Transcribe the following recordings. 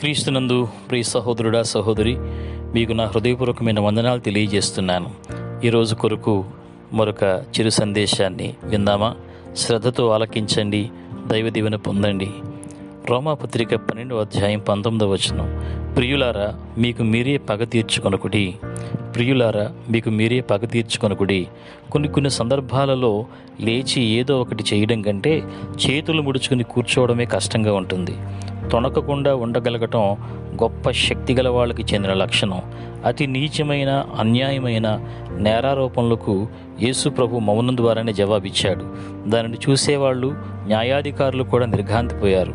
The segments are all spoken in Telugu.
క్రీస్తునందు ప్రియ సహోదరుడా సహోదరి మీకు నా హృదయపూర్వకమైన వందనాలు తెలియజేస్తున్నాను. ఈరోజు కొరకు మరొక చిరు సందేశాన్ని విందామా? శ్రద్ధతో ఆలకించండి దైవ దీవెన పొందండి. రోమాపత్రిక పన్నెండు అధ్యాయం పంతొమ్మిదవ వచనం. ప్రియులారా మీకు మీరే పగ తీర్చుకొనకుడి. ప్రియులారా మీకు మీరే పగ తీర్చుకొనకుడి. కొన్ని కొన్ని సందర్భాలలో లేచి ఏదో ఒకటి చేయడం కంటే చేతులు ముడుచుకుని కూర్చోవడమే కష్టంగా ఉంటుంది. తొణకకుండా ఉండగలగటం గొప్ప శక్తి గల వాళ్ళకి చెందిన లక్షణం. అతి నీచమైన అన్యాయమైన నేరారోపణలకు యేసు ప్రభు మౌనం ద్వారానే జవాబిచ్చాడు. దానిని చూసేవాళ్ళు న్యాయాధికారులు కూడా నిర్ఘాంతిపోయారు.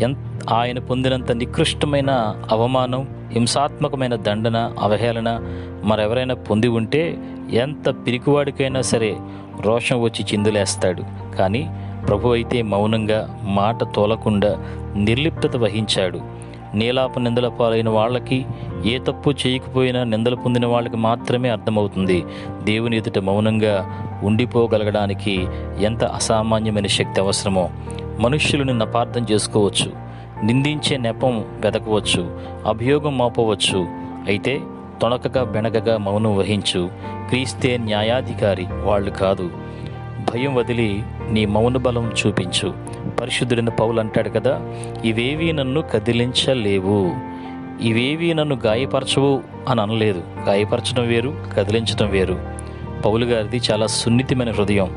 ఎంత ఆయన పొందినంత నికృష్టమైన అవమానం హింసాత్మకమైన దండన అవహేళన మరెవరైనా పొంది ఉంటే ఎంత పిరికివాడికైనా సరే రోషం వచ్చి చిందులేస్తాడు. కానీ ప్రభు అయితే మౌనంగా మాట తోలకుండా నిర్లిప్తత వహించాడు. నీలాప నిందల పాలైన వాళ్ళకి ఏ తప్పు చేయకపోయినా నిందలు పొందిన వాళ్ళకి మాత్రమే అర్థమవుతుంది. దేవుని ఎదుట మౌనంగా ఉండిపోగలగడానికి ఎంత అసామాన్యమైన శక్తి అవసరమో. మనుష్యులను నపార్థం చేసుకోవచ్చు. నిందించే నెపం వెతకవచ్చు అభియోగం మోపవచ్చు. అయితే తొణకగా బెనకగా మౌనం వహించు. క్రీస్తే న్యాయాధికారి వాళ్ళు కాదు. భయం వదిలి నీ మౌన బలం చూపించు. పరిశుద్ధుడైన పౌలు అంటాడు కదా ఇవేవి నన్ను కదిలించలేవు. ఇవేవి నన్ను గాయపరచవు అని అనలేదు. గాయపరచడం వేరు కదిలించడం వేరు. పౌలు గారిది చాలా సున్నితమైన హృదయం.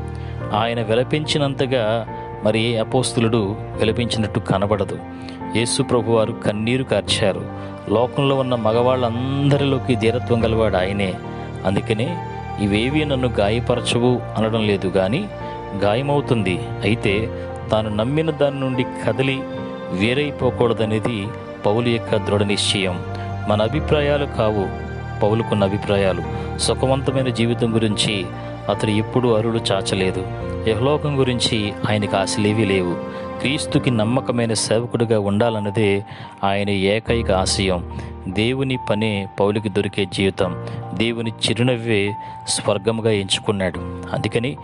ఆయన విలపించినంతగా మరి ఏ అపోస్తులుడు విలపించినట్టు కనబడదు. యేసు ప్రభు వారు కన్నీరు కార్చారు. లోకంలో ఉన్న మగవాళ్ళందరిలోకి ధీరత్వం గలవాడు ఆయనే. అందుకనే ఇవేవి నన్ను గాయపరచవు అనడం లేదు. కానీ గాయమవుతుంది. అయితే తాను నమ్మిన దాని నుండి కదిలి వేరైపోకూడదనేది పౌలు యొక్క దృఢ నిశ్చయం. మన అభిప్రాయాలు కావు పౌలుకున్న అభిప్రాయాలు. సుఖవంతమైన జీవితం గురించి అతడు ఎప్పుడూ అరుడు చాచలేదు. యహలోకం గురించి ఆయనకు ఆశలేవీ లేవు. క్రీస్తుకి నమ్మకమైన సేవకుడిగా ఉండాలన్నదే ఆయన ఏకైక ఆశయం. దేవుని పనే పౌలికి దొరికే జీవితం. దేవుని చిరునవ్వే స్వర్గముగా ఎంచుకున్నాడు. అందుకని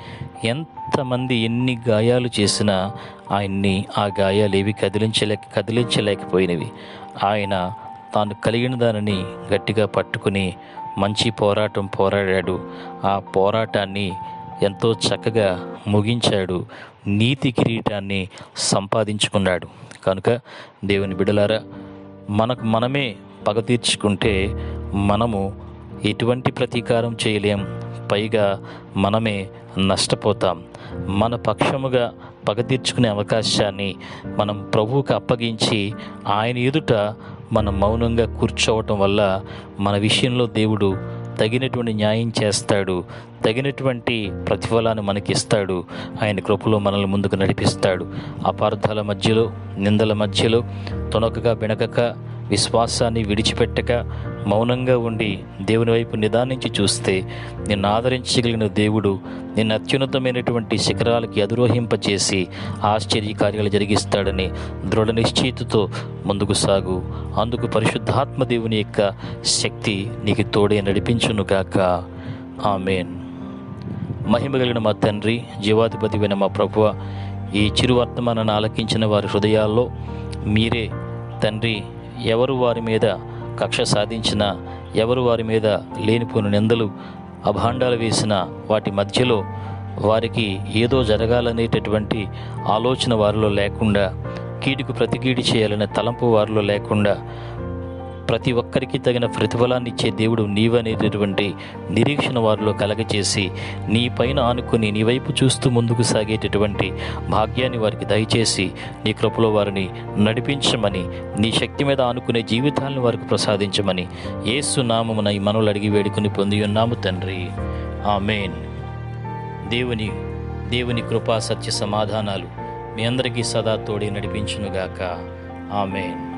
ఎంతమంది ఎన్ని గాయాలు చేసినా ఆయన్ని ఆ గాయాలు ఏవి కదిలించలేక కదిలించలేకపోయినవి. ఆయన తాను కలిగిన దానిని గట్టిగా పట్టుకుని మంచి పోరాటం పోరాడాడు. ఆ పోరాటాన్ని ఎంతో చక్కగా ముగించాడు. నీతి కిరీటాన్ని సంపాదించుకున్నాడు. కనుక దేవుని బిడలారా మనకు మనమే పగ తీర్చుకుంటే మనము ఎటువంటి ప్రతీకారం చేయలేం. పైగా మనమే నష్టపోతాం. మన పక్షముగా పగ తీర్చుకునే అవకాశాన్ని మనం ప్రభువుకి అప్పగించి ఆయన ఎదుట మనం మౌనంగా కూర్చోవటం వల్ల మన విషయంలో దేవుడు తగినటువంటి న్యాయం చేస్తాడు తగినటువంటి ప్రతిఫలాన్ని మనకిస్తాడు ఆయన కృపలో మనల్ని ముందుకు నడిపిస్తాడు. అపార్థాల మధ్యలో నిందల మధ్యలో తొనకగా బెనకక విశ్వాసాన్ని విడిచిపెట్టక మౌనంగా ఉండి దేవుని వైపు నిదానించి చూస్తే నిన్ను ఆదరించగలిగిన దేవుడు నిన్ను అత్యున్నతమైనటువంటి శిఖరాలకి అధిరోహింపచేసి ఆశ్చర్య కార్యాలు జరిగిస్తాడని దృఢ నిశ్చయితతో ముందుకు సాగు. అందుకు పరిశుద్ధాత్మ దేవుని యొక్క శక్తి నీకు తోడే నడిపించునుగాక ఆమెన్. మహిమ కలిగిన మా తండ్రి జీవాధిపతివైన మా ప్రభువ ఈ చిరు వర్తమానాన్ని ఆలకించిన వారి హృదయాల్లో మీరే తండ్రి ఎవరు వారి మీద కక్ష సాధించినా ఎవరు వారి మీద లేనిపోని నిందలు అభాండాలు వేసిన వాటి మధ్యలో వారికి ఏదో జరగాలనేటటువంటి ఆలోచన వారిలో లేకుండా కీడుకు ప్రతికీడి చేయాలనే తలంపు వారిలో లేకుండా ప్రతి ఒక్కరికి తగిన ప్రతిఫలాన్ని ఇచ్చే దేవుడు నీవనేటటువంటి నిరీక్షణ వారిలో కలగచేసి నీ పైన ఆనుకుని నీ వైపు చూస్తూ ముందుకు సాగేటటువంటి భాగ్యాన్ని వారికి దయచేసి నీ కృపలో వారిని నడిపించమని నీ శక్తి మీద ఆనుకునే జీవితాలను వారికి ప్రసాదించమని ఏసు నామమున ఈ మనవులు అడిగి వేడుకుని పొంది ఉన్నాము తండ్రి. ఆమెన్. దేవుని దేవుని కృపా సత్య సమాధానాలు మీ అందరికీ సదా తోడి నడిపించునుగాక. ఆమెన్.